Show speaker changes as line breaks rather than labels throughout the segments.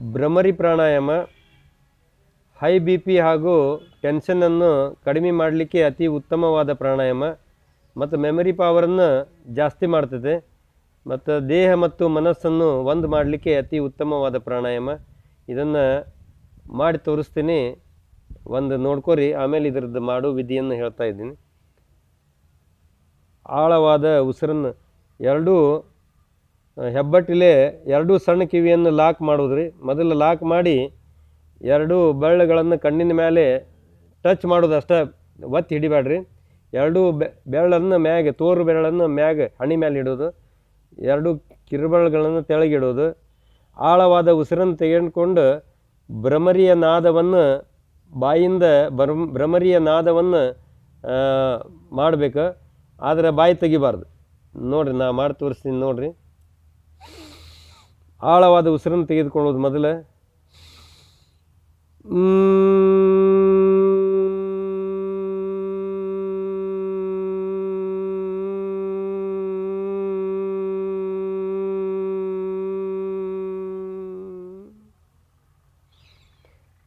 Bhramari pranayama high B P ಹಾಗೂ ಟೆನ್ಷನನ್ನು ಕಡಿಮೆ ಮಾಡಲಿಕ್ಕೆ ಅತಿ ಉತ್ತಮವಾದ ಪ್ರಾಣಾಯಾಮ ಮತ್ತು ಮೆಮರಿ ಪವರನ್ನು ಜಾಸ್ತಿ ಮಾಡ್ತದೆ ಮತ್ತು ದೇಹ ಮತ್ತು ಮನಸ್ಸನ್ನು ಒಂದು ಮಾಡಲಿಕ್ಕೆ ಅತಿ ಉತ್ತಮವಾದ ಪ್ರಾಣಾಯಾಮ. ಇದನ್ನು ಮಾಡಿ ತೋರಿಸ್ತೀನಿ. ಒಂದು ನೋಡ್ಕೊರಿ. ಆಮೇಲೆ ಇದರದ್ದು ಮಾಡೋ ವಿಧಿಯನ್ನು ಹೇಳ್ತಾ ಇದ್ದೀನಿ. ಆಳವಾದ ಉಸಿರನ್ನು ಎರಡೂ ಹೆಬ್ಬಟ್ಟಿಲೆ ಎರಡೂ ಸಣ್ಣ ಕಿವಿಯನ್ನು ಲಾಕ್ ಮಾಡೋದ್ರಿ. ಮೊದಲು ಲಾಕ್ ಮಾಡಿ ಎರಡೂ ಬೆರಳುಗಳನ್ನು ಕಣ್ಣಿನ ಮೇಲೆ ಟಚ್ ಮಾಡೋದು ಅಷ್ಟೇ ಒತ್ತಿ ಹಿಡಿಬೇಡ್ರಿ. ಎರಡೂ ಬೆರಳನ್ನು ಮ್ಯಾಗೆ, ತೋರು ಬೆರಳನ್ನು ಮ್ಯಾಗೆ ಹಣಿ ಮೇಲೆ ಇಡೋದು. ಎರಡು ಕಿರುಬೆರಳುಗಳನ್ನು ತೆಳಗಿಡೋದು. ಆಳವಾದ ಉಸಿರನ್ನು ತೆಗೆದುಕೊಂಡು ಭ್ರಮರಿಯ ನಾದವನ್ನು ಬಾಯಿಂದ ಭ್ರಮ್, ಭ್ರಮರಿಯ ನಾದವನ್ನು ಮಾಡಬೇಕು. ಆದರೆ ಬಾಯಿ ತೆಗಿಬಾರ್ದು. ನೋಡಿರಿ, ನಾ ಮಾಡಿ ತೋರಿಸ್ತೀನಿ ನೋಡಿರಿ. ಆಳವಾದ ಉಸಿರನ್ನು ತೆಗೆದುಕೊಳ್ಳೋದು ಮೊದಲು.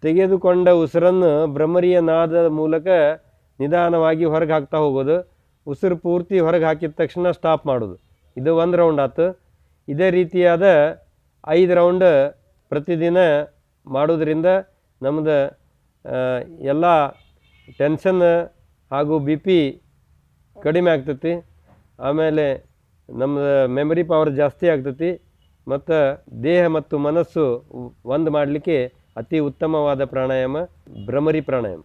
ತೆಗೆದುಕೊಂಡ ಉಸಿರನ್ನು ಭ್ರಮರಿಯ ನಾದದ ಮೂಲಕ ನಿಧಾನವಾಗಿ ಹೊರಗೆ ಹಾಕ್ತಾ ಹೋಗೋದು. ಉಸಿರು ಪೂರ್ತಿ ಹೊರಗೆ ಹಾಕಿದ ತಕ್ಷಣ ಸ್ಟಾಪ್ ಮಾಡೋದು ಇದು ಒಂದು ರೌಂಡ್ ಆಯ್ತು ಇದೇ ರೀತಿಯಾದ ಐದು ರೌಂಡ್ ಪ್ರತಿದಿನ ಮಾಡೋದರಿಂದ ನಮ್ಮದು ಎಲ್ಲ ಟೆನ್ಷನ್ ಹಾಗೂ ಬಿ ಪಿ ಕಡಿಮೆ ಆಗ್ತೈತಿ. ಆಮೇಲೆ ನಮ್ಮದು ಮೆಮರಿ ಪವರ್ ಜಾಸ್ತಿ ಆಗ್ತೈತಿ ಮತ್ತು ದೇಹ ಮತ್ತು ಮನಸ್ಸು ಒಂದು ಮಾಡಲಿಕ್ಕೆ ಅತಿ ಉತ್ತಮವಾದ ಪ್ರಾಣಾಯಾಮ ಭ್ರಮರಿ ಪ್ರಾಣಾಯಾಮ.